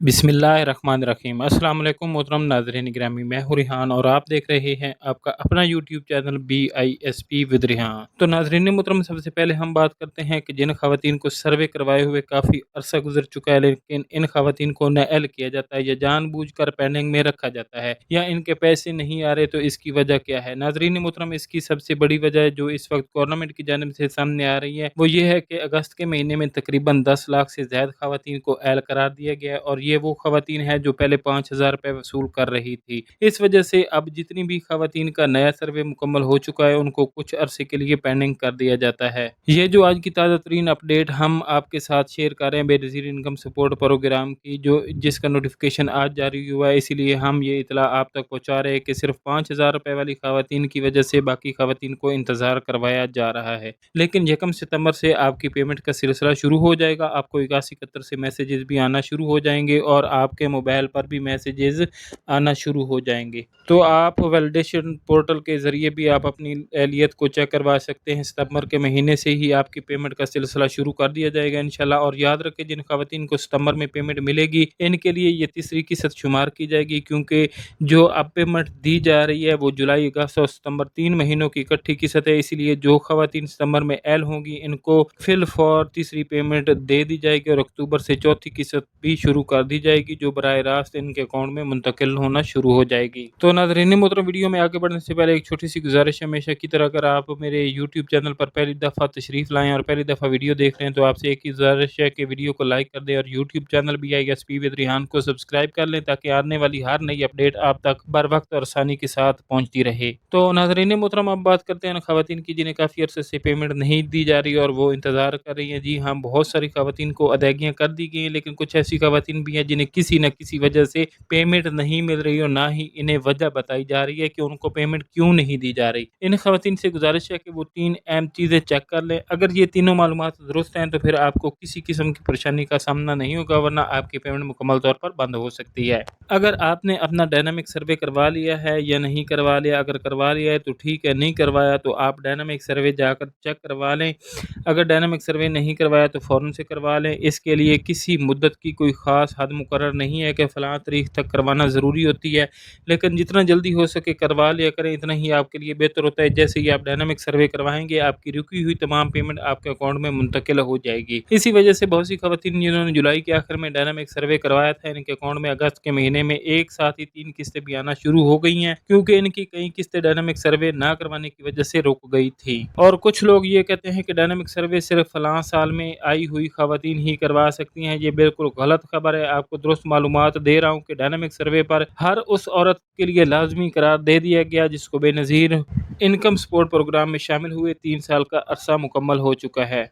بسم اللہ الرحمن الرحیم۔ السلام علیکم محترم ناظرین گرامی، میں ہوں ریحان اور آپ دیکھ رہے ہیں آپ کا اپنا YouTube channel B I S P with Rehan. تو ناظرین محترم، سب سے پہلے ہم بات کرتے ہیں کہ جن خواتین کو سروے کروائے ہوئے کافی عرصہ گزر چکا ہے، لیکن ان خواتین کو نئل کیا جاتا ہے یا جان بوجھ کر پینڈنگ میں رکھا جاتا ہے یا ان کے پیسے نہیں آ رہے تو اس کی وجہ کیا ہے؟ ناظرین محترم، اس کی سب سے بڑی وجہ جو اس وقت گورنمنٹ کی جانب سے سامنے آ رہی ہے، وہ یہ ہے کہ اگست کے مہینے میں تقریباً دس لاکھ سے زیادہ خواتین کو اہل قرار دیا گیا ہے اور یہ وہ خواتین ہیں جو پہلے پانچ ہزار روپے وصول کر رہی تھی۔ اس وجہ سے اب جتنی بھی خواتین کا نیا سروے مکمل ہو چکا ہے، ان کو کچھ عرصے کے لیے پینڈنگ کر دیا جاتا ہے۔ یہ جو آج کی تازہ ترین اپڈیٹ ہم آپ کے ساتھ شیئر کر رہے ہیں بے نظیر انکم سپورٹ پروگرام کی، جو جس کا نوٹیفکیشن آج جاری ہوا ہے۔ اسی لیے ہم یہ اطلاع آپ تک پہنچا رہے ہیں کہ صرف پانچ ہزار روپے والی خواتین کی وجہ سے باقی خواتین کو انتظار کروایا جا رہا ہے۔ لیکن یکم ستمبر سے آپ کی پیمنٹ کا سلسلہ شروع ہو جائے گا۔ آپ کو اکاسی اکہتر سے میسیجز بھی آنا شروع ہو جائیں گے۔ اور آپ کے موبائل پر بھی میسیجز آنا شروع ہو جائیں گے۔ تو آپ ویلیڈیشن پورٹل کے ذریعے بھی آپ اپنی اہلیت کو چیک کروا سکتے ہیں۔ ستمبر کے مہینے سے ہی آپ کی پیمنٹ کا سلسلہ شروع کر دیا جائے گا انشاءاللہ۔ اور یاد رکھیں، جن خواتین کو ستمبر میں پیمنٹ ملے گی، ان کے لیے یہ تیسری قسط شمار کی جائے گی۔ کیونکہ جو اب پیمنٹ دی جا رہی ہے، وہ جولائی، اگست اور ستمبر تین مہینوں کی اکٹھی قسط ہے۔ اسی لیے جو خواتین ستمبر میں ایل ہوں گی، ان کو فل فور تیسری پیمنٹ دے دی جائے گی اور اکتوبر سے چوتھی قسط بھی شروع کر دی جائے گی جو براہ راست ان کے اکاؤنٹ میں منتقل ہونا شروع ہو جائے گی۔ تو ناظرین محترم ویڈیو میں آگے بڑھنے سے پہلے ایک چھوٹی سی گزارش ہمیشہ کی طرح اگر آپ میرے یوٹیوب چینل پر پہلی دفعہ تشریف لائیں اور پہلی دفعہ ویڈیو دیکھ رہے ہیں تو آپ سے ایک ہی گزارش ہے کہ ویڈیو کو لائک کر دیں اور یوٹیوب چینل بھی I S P with Rehan کو سبسکرائب کر لیں تاکہ آنے والی ہر نئی اپڈیٹ آپ تک بر وقت اور آسانی کے ساتھ پہنچتی رہے۔ تو ناظرین محترم اب بات کرتے ہیں خواتین کی جنہیں کافی عرصے سے پیمنٹ نہیں دی جا رہی اور وہ انتظار کر رہی ہیں۔ جی ہاں بہت ساری خواتین کو ادائیگیاں کر دی گئی ہیں، لیکن کچھ ایسی خواتین بھی ہیں جنہیں کسی نہ کسی وجہ سے پیمنٹ نہیں مل رہی اور نہ ہی انہیں وجہ بتائی جا رہی ہے کہ ان کو پیمنٹ کیوں نہیں دی جا رہی۔ ان خواتین سے گزارش ہے کہ وہ تین اہم چیزیں چیک کر لیں۔ اگر یہ تینوں معلومات درست ہیں تو پھر آپ کو کسی قسم کی پریشانی کا سامنا نہیں ہوگا ورنہ آپ کی پیمنٹ مکمل طور پر بند ہو سکتی ہے۔ اگر آپ نے اپنا ڈائنامک سروے کروا لیا ہے یا نہیں کروا لیا، اگر کروا لیا ہے تو ٹھیک ہے، نہیں کروایا تو آپ ڈائنامک سروے جا کر چیک کروا لیں۔ اگر ڈائنامک سروے نہیں کروایا تو فوراً سے کروا لیں۔ اس کے لیے کسی مدت کی کوئی خاص حد حد مقرر نہیں ہے کہ فلاں تاریخ تک کروانا ضروری ہوتی ہے، لیکن جتنا جلدی ہو سکے کروا لیا کریں، اتنا ہی آپ کے لیے بہتر ہوتا ہے۔ جیسے ہی آپ ڈائنامک سروے کروائیں گے، آپ کی رکی ہوئی تمام پیمنٹ آپ کے اکاؤنٹ میں منتقل ہو جائے گی۔ اسی وجہ سے بہت سی خواتین جنہوں نے جولائی کے آخر میں ڈائنامک سروے کروایا تھا، ان کے اکاؤنٹ میں اگست کے مہینے میں ایک ساتھ ہی تین قسطیں بھی آنا شروع ہو گئی ہیں، کیونکہ ان کی کئی قسطیں ڈائنامک سروے نہ کروانے کی وجہ سے رک گئی تھی۔ اور کچھ لوگ یہ کہتے ہیں کہ ڈائنامک سروے صرف فلاں سال میں آئی ہوئی خواتین ہی کروا سکتی ہیں۔ یہ بالکل غلط خبر ہے۔ آپ کو درست معلومات دے رہا ہوں کہ ڈائنامک سروے پر ہر اس عورت کے لیے لازمی قرار دے دیا گیا جس کو بے نظیر انکم سپورٹ پروگرام میں شامل ہوئے تین سال کا عرصہ مکمل ہو چکا ہے۔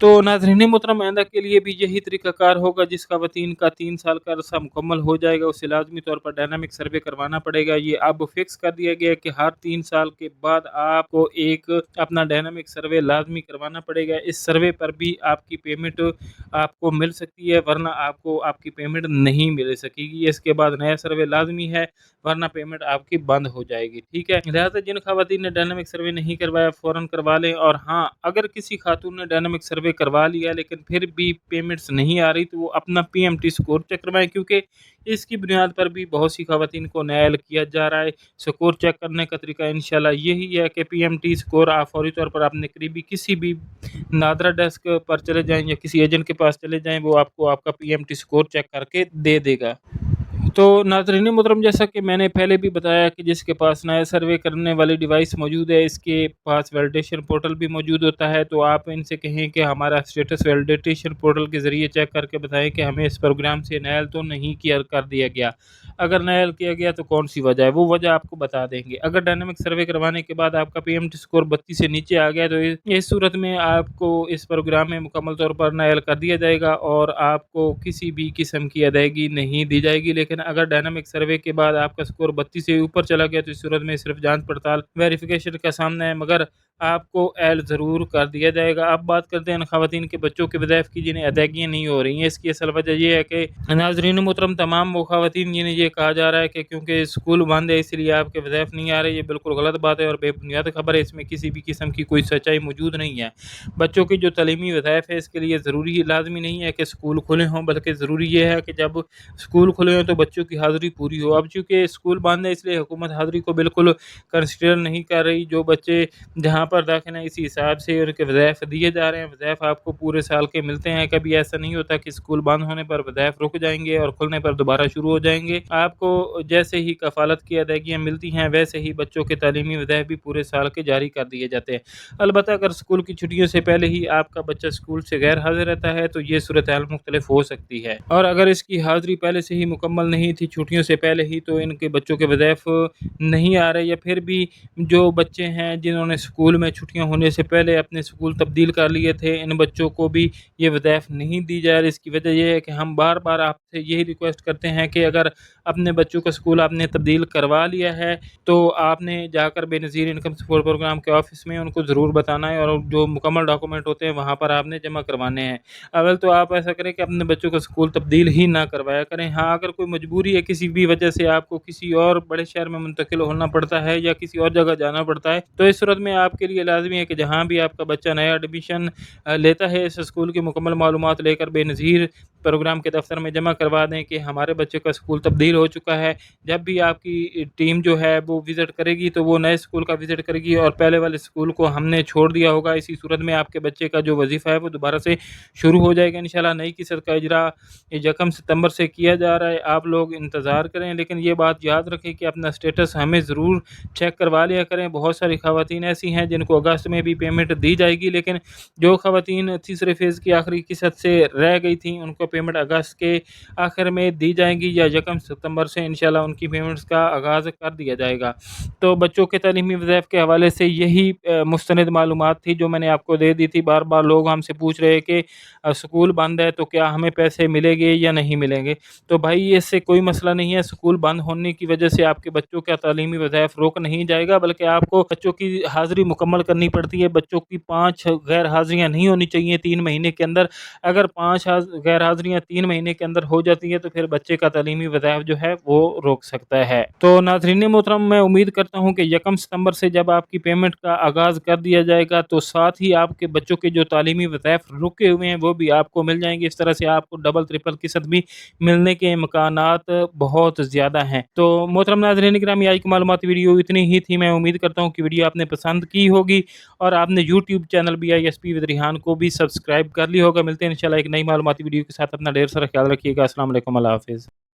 تو ناظرین، محترم، آئندہ کے لیے بھی یہی طریقہ کار ہوگا جس خواتین کا تین سال کا عرصہ مکمل ہو جائے گا۔ اسے لازمی طور پر ڈائنامک سروے کروانا پڑے گا۔ یہ اب فکس کر دیا گیا کہ ہر تین سال کے بعد آپ کو ایک اپنا ڈائنامک سروے لازمی کروانا پڑے گا۔ اس سروے پر بھی آپ کی پیمنٹ آپ کو مل سکتی ہے، ورنہ آپ کو آپ کی پیمنٹ نہیں مل سکے گی۔ اس کے بعد نیا سروے لازمی ہے، ورنہ پیمنٹ آپ کی بند ہو جائے گی۔ ٹھیک ہے؟ لہٰذا جن خواتین نے ڈائنامک سروے نہیں کروایا، فوراً کروا لیں۔ اور ہاں اگر کسی خاتون نے ڈائنامک سروے کروا لیا لیکن پھر بھی پیمنٹس نہیں آ رہی تو وہ اپنا P M T score check کروائیں کیونکہ اس کی بنیاد پر بھی بہت سی خواتین کو نیل کیا جا رہا ہے۔ سکور چیک کرنے کا طریقہ انشاءاللہ یہی ہے کہ پی ایم ٹی سکور آپ فوری طور پر اپنے قریبی کسی بھی نادرا ڈیسک پر چلے جائیں یا کسی ایجنٹ کے پاس چلے جائیں وہ آپ کو آپ کا P M T score check کر کے دے دے گا۔ تو ناظرین محترم، جیسا کہ میں نے پہلے بھی بتایا کہ جس کے پاس نیا سروے کرنے والی ڈیوائس موجود ہے، اس کے پاس ویلیڈیشن پورٹل بھی موجود ہوتا ہے۔ تو آپ ان سے کہیں کہ ہمارا اسٹیٹس ویلیڈیٹیشن پورٹل کے ذریعے چیک کر کے بتائیں کہ ہمیں اس پروگرام سے نیل تو نہیں کیا، کر دیا گیا۔ اگر نیل کیا گیا تو کون سی وجہ ہے؟ وہ وجہ آپ کو بتا دیں گے۔ اگر ڈائنامک سروے کروانے کے بعد آپ کا پی ایم ٹی اسکور بتی سے نیچے آ گیا تو اس صورت میں آپ کو اس پروگرام میں مکمل طور پر نیل کر دیا جائے گا اور آپ کو کسی بھی قسم کی ادائیگی نہیں دی جائے گی۔ لیکن اگر ڈائنامک سروے کے بعد آپ کا سکور بتیس سے اوپر چلا گیا تو اس صورت میں صرف جانچ پڑتال ویریفیکیشن کا سامنا ہے، مگر آپ کو ایل ضرور کر دیا جائے گا۔ اب بات کرتے ہیں ان خواتین کے بچوں کے وظائف کی، جنہیں ادائیگیاں نہیں ہو رہی ہیں۔ اس کی اصل وجہ یہ ہے کہ ناظرین محترم، تمام وہ خواتین جنہیں یہ کہا جا رہا ہے کہ کیونکہ اسکول بند ہے، اس لیے آپ کے وظائف نہیں آ رہے، یہ بالکل غلط بات ہے اور بے بنیاد خبر ہے۔ اس میں کسی بھی قسم کی کوئی سچائی موجود نہیں ہے۔ بچوں کی جو تعلیمی وظائف ہے، اس کے لیے ضروری لازمی نہیں ہے کہ اسکول کھلے ہوں، بلکہ ضروری یہ ہے کہ جب اسکول کھلے ہوں تو بچوں کی حاضری پوری ہو۔ اب چونکہ اسکول بند ہے، اس لیے حکومت حاضری کو بالکل کنسیڈر نہیں کر رہی۔ جو بچے جہاں پر داخل ہیں، اسی حساب سے ان کے وظائف دیے جا رہے ہیں۔ وظائف آپ کو پورے سال کے ملتے ہیں، کبھی ایسا نہیں ہوتا کہ اسکول بند ہونے پر وظائف رک جائیں گے اور کھلنے پر دوبارہ شروع ہو جائیں گے۔ آپ کو جیسے ہی کفالت کی ادائیگیاں ملتی ہیں، ویسے ہی بچوں کے تعلیمی وظائف بھی پورے سال کے جاری کر دیے جاتے ہیں۔ البتہ اگر اسکول کی چھٹیوں سے پہلے ہی آپ کا بچہ اسکول سے غیر حاضر رہتا ہے، تو یہ صورتحال مختلف ہو سکتی ہے۔ اور اگر اس کی حاضری پہلے سے ہی مکمل نہیں تھی، چھٹیوں سے پہلے ہی تو ان کے بچوں کے وظائف نہیں آ رہے، یا پھر بھی جو بچے ہیں جنہوں نے اسکول میں چھٹیاں ہونے سے پہلے اپنے اسکول تبدیل کر لیے تھے۔ ان بچوں کو بھی یہ وظائف نہیں دی جا رہی۔ اس کی وجہ یہ ہے کہ ہم بار بار آپ سے یہی ریکویسٹ کرتے ہیں کہ اگر اپنے بچوں کا اسکول آپ نے تبدیل کروا لیا ہے، تو آپ نے جا کر Benazir income support programme کے آفس میں ان کو ضرور بتانا ہے اور جو مکمل ڈاکومنٹ ہوتے ہیں وہاں پر آپ نے جمع کروانے ہیں۔ اول تو آپ ایسا کریں کہ اپنے بچوں کا اسکول تبدیل ہی نہ کروایا کریں۔ ہاں اگر کوئی مجبوری ہے کسی بھی وجہ سے آپ کو کسی اور بڑے شہر میں منتقل ہونا پڑتا ہے یا کسی اور جگہ جانا پڑتا ہے، تو اس صورت میں آپ کے لیے لازمی ہے کہ جہاں بھی آپ کا بچہ نیا ایڈمیشن لیتا ہے، اس اسکول کی مکمل معلومات لے کر بے نظیر پروگرام کے دفتر میں جمع کروا دیں کہ ہمارے بچے کا اسکول تبدیل ہو چکا ہے۔ جب بھی آپ کی ٹیم جو ہے وہ وزٹ کرے گی تو وہ نئے اسکول کا وزٹ کرے گی اور پہلے والے اسکول کو ہم نے چھوڑ دیا ہوگا۔ اسی صورت میں آپ کے بچے کا جو وظیفہ ہے وہ دوبارہ سے شروع ہو جائے گا۔ انشاءاللہ نئی قسط کا اجرا یکم ستمبر سے کیا جا رہا ہے، آپ لوگ انتظار کریں۔ لیکن یہ بات یاد رکھیں کہ اپنا اسٹیٹس ہمیں ضرور چیک کروا لیا کریں۔ بہت ساری خواتین ایسی ہیں جن کو اگست میں بھی پیمنٹ دی جائے گی، لیکن جو خواتین تیسرے فیز کی آخری قسط سے رہ گئی تھیں، ان کو پیمنٹ اگست کے آخر میں دی جائیں گی یا یکم ستمبر سے انشاءاللہ ان کی پیمنٹس کا آغاز کر دیا جائے گا۔ تو بچوں کے تعلیمی وظائف کے حوالے سے یہی مستند معلومات تھی جو میں نے آپ کو دے دی تھی۔ بار بار لوگ ہم سے پوچھ رہے کہ اسکول بند ہے تو کیا ہمیں پیسے ملیں گے یا نہیں ملیں گے؟ تو بھائی، اس سے کوئی مسئلہ نہیں ہے۔ اسکول بند ہونے کی وجہ سے آپ کے بچوں کا تعلیمی وظائف روک نہیں جائے گا، بلکہ آپ کو بچوں کی حاضری مکمل کرنی پڑتی ہے۔ بچوں کی پانچ غیر حاضریاں نہیں ہونی چاہیے تین مہینے کے اندر۔ اگر پانچ غیر حاضریاں تین مہینے کے اندر ہو جاتی ہے تو پھر بچے کا تعلیمی وظائف جو ہے وہ روک سکتا ہے۔ تو ناظرین محترم، میں امید کرتا ہوں کہ یکم ستمبر سے جب آپ کی پیمنٹ کا آغاز کر دیا جائے گا تو ساتھ ہی آپ کے بچوں کے جو تعلیمی وظائف رکے ہوئے ہیں وہ بھی آپ کو مل جائیں گے۔ اس طرح سے آپ کو ڈبل ٹرپل قسط بھی ملنے کے امکانات بہت زیادہ ہیں۔ تو محترم ناظرین گرامی، آج کی معلوماتی ویڈیو اتنی ہی تھی۔ میں امید کرتا ہوں کہ ویڈیو آپ نے پسند کی کی ہوگی اور آپ نے YouTube channel B I S P with Rehan کو بھی سبسکرائب کر لی ہوگا۔ ملتے ہیں انشاءاللہ ایک نئی معلوماتی ویڈیو کے ساتھ۔ اپنا ڈھیر سارا خیال رکھیے گا۔ السلام علیکم۔ اللہ حافظ۔